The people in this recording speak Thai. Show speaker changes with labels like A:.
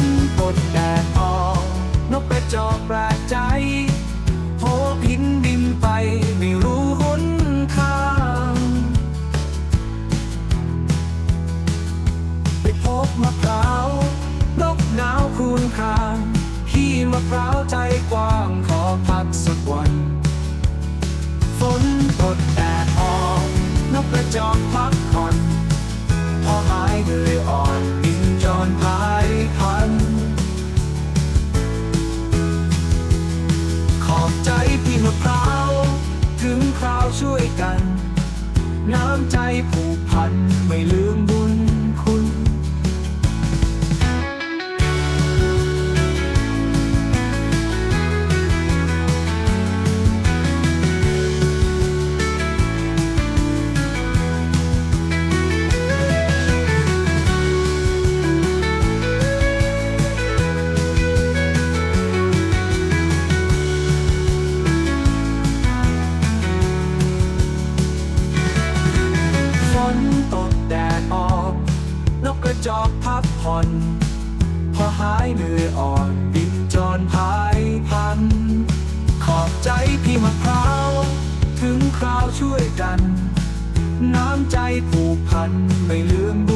A: นบนแดดออกนกกระจอกปลกใจโผพินบินไปไม่รู้หนทางไปพบมะพร้าวนกหนาวคูนครางพี่มะพร้าวใจกว้างขอพักสุด อบใจพี่มะพร้าวถึงคราวช่วยกัน น้ำใจผูกพันไม่ลืม จอกพักผ่อน พอหายเหนื่อยอ่อนบินจรพายพัน ขอบใจพี่มะพร้าว ถึงคราวช่วยกัน น้ำใจผูกพันไม่ลืมบุ